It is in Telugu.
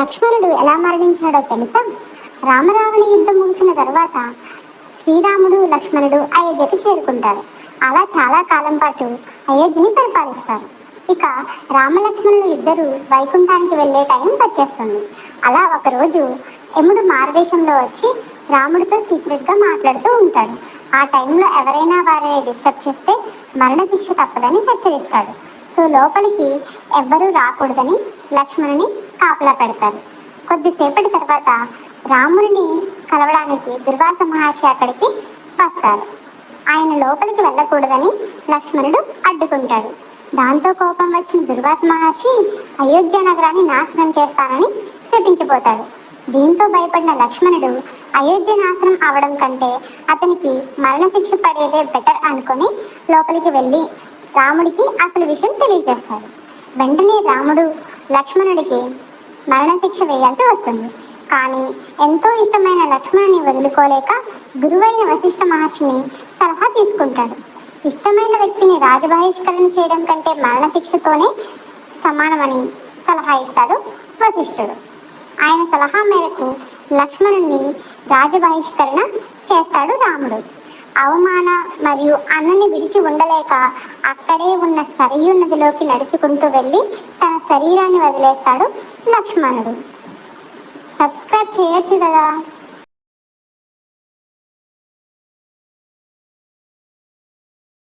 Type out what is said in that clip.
లక్ష్మణుడు ఎలా మరణించాడో తెలుసా? రామరావణ యుద్ధం ముగిసిన తర్వాత శ్రీరాముడు లక్ష్మణుడు అయోధ్యకు చేరుకుంటారు. అలా చాలా కాలం పాటు అయోధ్యని పరిపాలిస్తారు. ఇక రామలక్ష్మణులు ఇద్దరు వైకుంఠానికి వెళ్ళే టైం వచ్చేస్తుంది. అలా ఒకరోజు యముడు మారువేషంలో వచ్చి రాముడితో సీక్రెట్గా మాట్లాడుతూ ఉంటాడు. ఆ టైంలో ఎవరైనా వారిని డిస్టర్బ్ చేస్తే మరణశిక్ష తప్పదని హెచ్చరిస్తాడు. సో లోపలికి ఎవ్వరూ రాకూడదని లక్ష్మణుని కాపలా పెడతారు. కొద్దిసేపటి తర్వాత రాముడిని కలవడానికి దుర్వాస మహర్షి అక్కడికి వస్తారు. ఆయన లోపలికి వెళ్ళకూడదని లక్ష్మణుడు అడ్డుకుంటాడు. దాంతో కోపం వచ్చిన దుర్వాస మహర్షి అయోధ్య నగరాన్ని నాశనం చేస్తానని శపించిపోతాడు. దీంతో భయపడిన లక్ష్మణుడు అయోధ్య నాశనం అవడం కంటే అతనికి మరణశిక్ష పడేదే బెటర్ అనుకొని లోపలికి వెళ్ళి రాముడికి అసలు విషయం తెలియజేస్తాడు. వెంటనే రాముడు లక్ష్మణుడికి మరణశిక్ష వేయాల్సి వస్తుంది. కానీ ఎంతో ఇష్టమైన లక్ష్మణుని వదులుకోలేక గురువైన వశిష్ఠ మహర్షిని సలహా తీసుకుంటాడు. ఇష్టమైన వ్యక్తిని రాజబహిష్కరణ చేయడం కంటే మరణశిక్షతోనే సమానమని సలహా ఇస్తాడు వశిష్ఠుడు. ఆయన సలహా మేరకు లక్ష్మణుని రాజబహిష్కరణ చేస్తాడు రాముడు. అవమాన మరియు అన్నని విడిచి ఉండలేక అక్కడే ఉన్న సరియు నదిలోకి నడుచుకుంటూ వెళ్ళి శరీరాన్ని వదిలేస్తాడు లక్ష్మణుడు. సబ్స్క్రైబ్ చేయొచ్చు కదా.